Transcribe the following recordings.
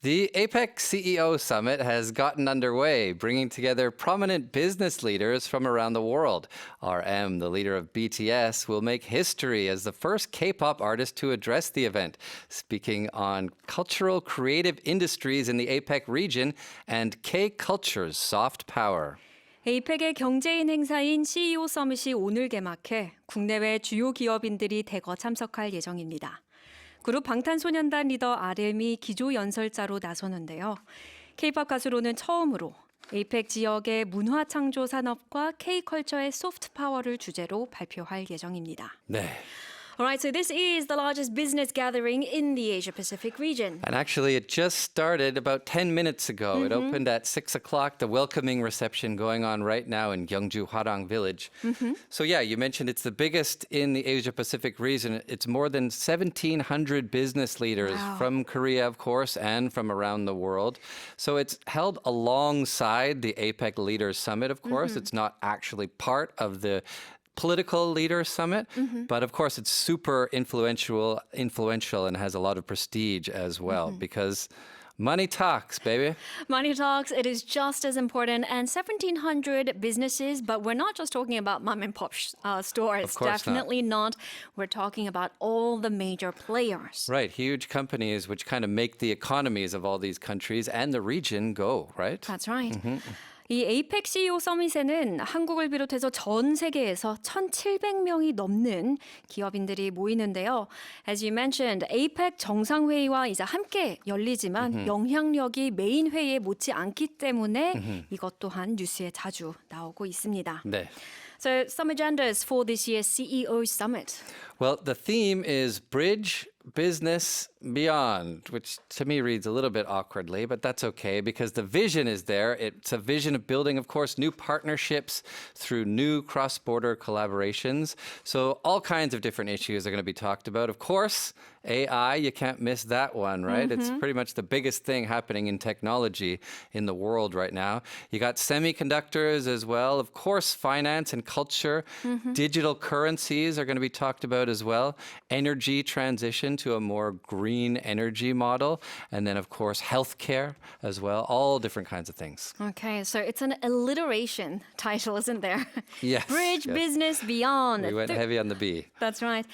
The APEC CEO Summit has gotten underway, bringing together prominent business leaders from around the world. RM, the leader of BTS, will make history as the first K pop artist to address the event, speaking on cultural creative industries in the APEC region and K culture's soft power. 에이펙의 경제인 행사인 CEO 서밋이 오늘 개막해 국내외 주요 기업인들이 대거 참석할 예정입니다. 그룹 방탄소년단 리더 RM이 기조 연설자로 나서는데요. K-팝 가수로는 처음으로 에이펙 지역의 문화 창조 산업과 K-컬처의 소프트 파워를 주제로 발표할 예정입니다. 네. Alright, so this is the largest business gathering in the Asia Pacific region. And actually, it just started about 10 minutes ago. It mm-hmm. opened at 6 o'clock, the welcoming reception going on right now in Gyeongju Hwarang Village. Mm-hmm. So, yeah, you mentioned it's the biggest in the Asia Pacific region. It's more than 1,700 business leaders Wow. from Korea, of course, and from around the world. So, it's held alongside the APEC Leaders Summit, of course. Mm-hmm. It's not actually part of the political leader summit mm-hmm. but of course it's super influential influential and has a lot of prestige as well mm-hmm. because money talks baby Money talks, it is just as important. And 1,700 businesses, but we're not just talking about mom and pop sh- uh, stores. Of course not. Definitely not. We're talking about all the major players. right huge companies which kind of make the economies of all these countries and the region go right That's right. Mm-hmm. 이 에이펙 CEO 서밋에는 한국을 비롯해서 전 세계에서 1,700명이 넘는 기업인들이 모이는데요. As you mentioned, 에이펙 정상회의와 이제 함께 열리지만 영향력이 메인 회의에 못지 않기 때문에 이것 또한 뉴스에 자주 나오고 있습니다. 네. So some agendas for this year's CEO Summit. Well, the theme is Bridge Business Beyond, which to me reads a little bit awkwardly, but that's okay because the vision is there. It's a vision of building, of course, new partnerships through new cross border collaborations. So, all kinds of different issues are going to be talked about. Of course, AI, you can't miss that one, right? It's mm-hmm. pretty much the biggest thing happening in technology in the world right now. You got semiconductors as well. Of course, finance and culture. Mm-hmm. Digital currencies are going to be talked about as well. Energy transition to a more green energy model. And then, of course, healthcare as well. All different kinds of things. Okay, so it's an alliteration title, isn't there? Yes, Bridge yes. Business Beyond. We went Th- heavy on the B. That's right.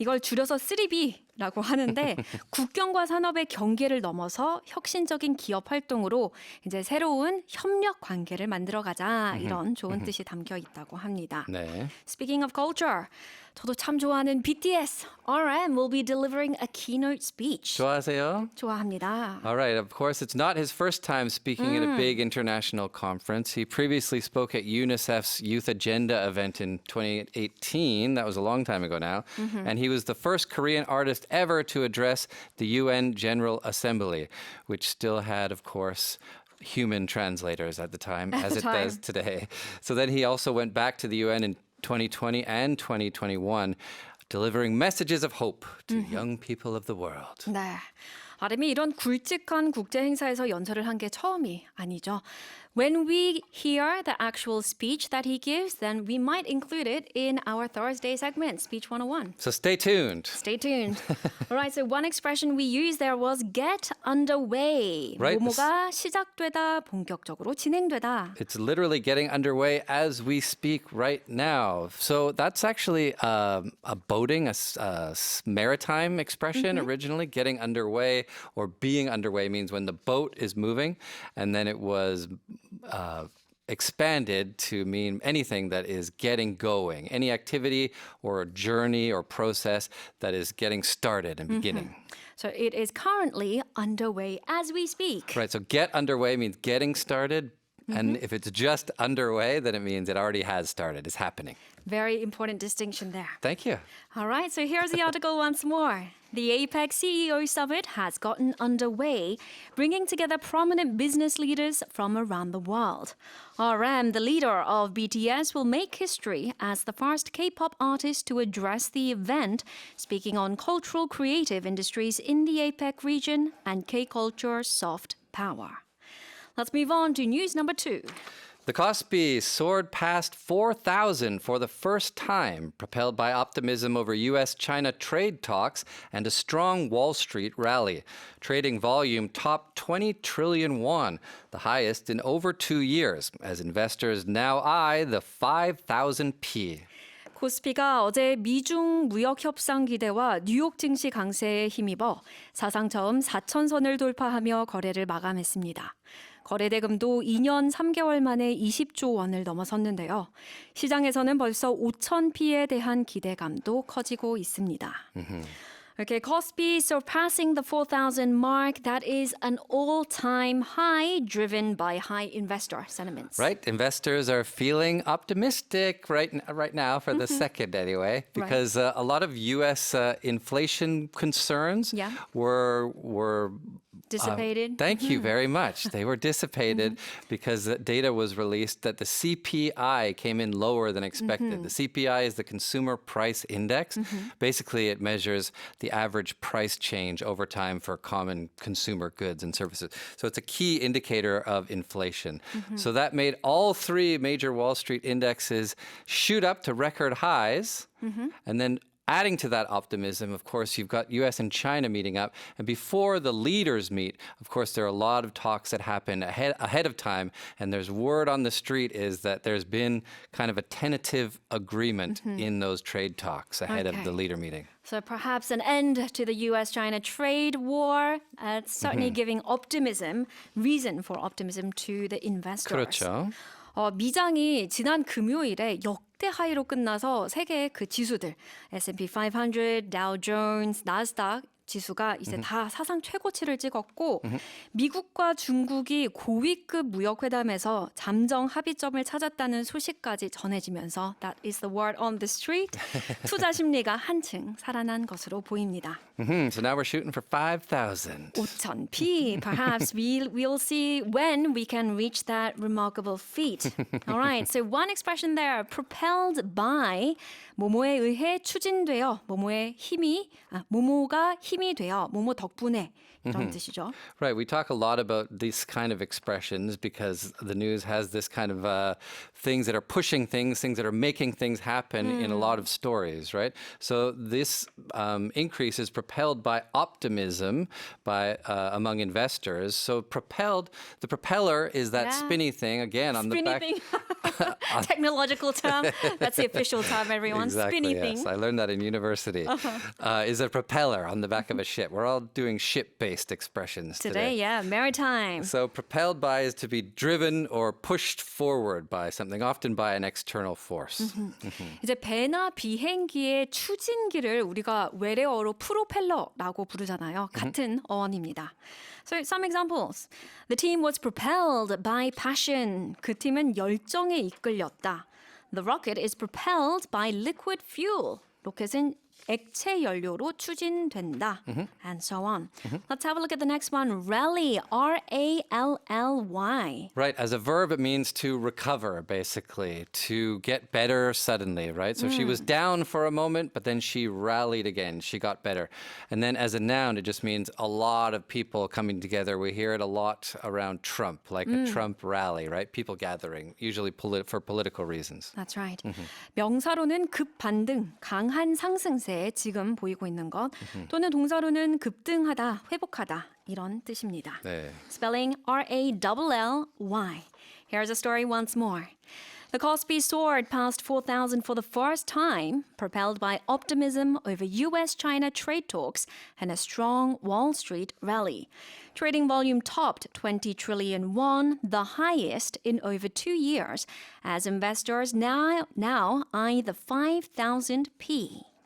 이걸 줄여서 3B 라고 하는데 국경과 산업의 경계를 넘어서 혁신적인 기업 활동으로 이제 새로운 협력 관계를 만들어 가자 이런 좋은 뜻이 담겨 있다고 합니다. 네. Speaking of culture, 저도 참 좋아하는 BTS RM will be delivering a keynote speech. 좋아하세요? 좋아합니다. All right. Of course, it's not his first time speaking at a big international conference. He previously spoke at UNICEF's Youth Agenda event in 2018. That was a long time ago now. And he was the first Korean artist ever to address the UN General Assembly, which still had, of course, human translators at the time, as the it time. does today. So then he also went back to the UN in 2020 and 2021, delivering messages of hope to mm-hmm. young people of the world. 네. RM이 이런 굵직한 국제 행사에서 연설을 한 게 처음이 아니죠. When we hear the actual speech that he gives, then we might include it in our Thursday segment, Speech 101. So stay tuned. Stay tuned. All right, so one expression we used there was get underway. Right. 뭐뭐가 시작되다, 본격적으로 진행되다. It's literally getting underway as we speak right now. So that's actually um, a boating, a, s- a s- maritime expression originally. Getting underway or being underway means when the boat is moving, and then it was. Uh, expanded to mean anything that is getting going, any activity or a journey or process that is getting started and beginning. So it is currently underway as we speak. Right. So get underway means getting started. And mm-hmm. if it's just underway, then it means it already has started. It's happening. Very important distinction there. Thank you. All right, so here's the article once more. The APEC CEO Summit has gotten underway, bringing together prominent business leaders from around the world. RM, the leader of BTS, will make history as the first K pop artist to address the event, speaking on cultural creative industries in the APEC region and K culture's soft power. Let's move on to news number two. The Kospi soared past 4,000 for the first time, propelled by optimism over U.S. China trade talks and a strong Wall Street rally. Trading volume topped 20 trillion won, the highest in over two years, as investors now eye the 5,000p. 코스피가 어제 미중 무역 협상 기대와 뉴욕 증시 강세에 힘입어 사상 처음 4천선을 돌파하며 거래를 마감했습니다. 거래 대금도 2년 3개월 만에 20조 원을 넘어섰는데요. 시장에서는 벌써 5천 피에 대한 기대감도 커지고 있습니다. Okay, Kospi surpassing the 4,000 mark. That is an all-time high driven by high investor sentiments. Right, investors are feeling optimistic right right now for the second anyway, because uh, a lot of U.S. Uh, inflation concerns Yeah. were were Um, dissipated. Thank you mm-hmm. very much. They were mm-hmm. dissipated because the data was released that the CPI came in lower than expected. Mm-hmm. The CPI is the Consumer Price Index. Basically, it measures the average price change over time for common consumer goods and services. So it's a key indicator of inflation. So that made all three major Wall Street indexes shoot up to record highs. And then Adding to that optimism, of course, you've got US and China meeting up. And before the leaders meet, of course, there are a lot of talks that happen ahead, ahead of time. And there's word on the street is that there's been kind of a tentative agreement in those trade talks ahead of Okay. the leader meeting. So perhaps an end to the US-China trade war. Uh, it's certainly giving optimism, reason for optimism to the investors. 그렇죠. 어, 미장이 지난 금요일에 역 대 하이로 끝나서 세계 그 지수들 S&P 500, Dow Jones, 나스닥 지수가 이제 다 사상 최고치를 찍었고 미국과 중국이 고위급 무역 회담에서 잠정 합의점을 찾았다는 소식까지 전해지면서 that is the word on the street 투자 심리가 한층 살아난 것으로 보입니다. hmm So now we're shooting for 5,000. 5,000p. Perhaps we'll, we'll see when we can reach that remarkable feat. All right. So one expression there, propelled by 모모에 의해 추진되어 모모의 힘이 아, 모모가 힘 이 되어 모모 덕분에 이런 뜻이죠. Right. We talk a lot about these kind of expressions because the news has this kind of uh, things that are pushing things, things that are making things happen in a lot of stories, right? So this um, increase is propelled by optimism by uh, among investors. So propelled, the propeller is that Yeah. spinny thing again on the Spinny back. thing. Technological term. That's the official term, everyone. Exactly. Spinny yes. thing. I learned that in university. Uh, is a propeller on the back of a ship. We're all doing ship-based expressions Today, yeah, maritime. So propelled by is to be driven or pushed forward by something, often by an external force. 이제 배나 비행기의 추진기를 우리가 외래어로 프로펠러라고 부르잖아요. 같은 어원입니다. So some examples. The team was propelled by passion. 그 팀은 열정에 이끌렸다. The rocket is propelled by liquid fuel. 로켓은 액체 연료로 추진된다. And so on. Let's have a look at the next one. Rally. R A L L Y. Right, as a verb, it means to recover, basically, to get better suddenly, right? So she was down for a moment, but then she rallied again. She got better. And then as a noun, it just means a lot of people coming together. We hear it a lot around Trump, like a Trump rally, right? People gathering, usually polit- for political reasons. That's right. 명사로는 급반등, 강한 상승세 에 지금 보이고 있는 것, 또는 동사로는 급등하다, 회복하다 이런 뜻입니다. 네. Spelling R A L L Y. Here's a story once more. The Kospi soared past 4,000 for the first time, propelled by optimism over US China trade talks and a strong Wall Street rally. Trading volume topped 20 trillion won, the highest in over two years, as investors now, now eye the 5,000p.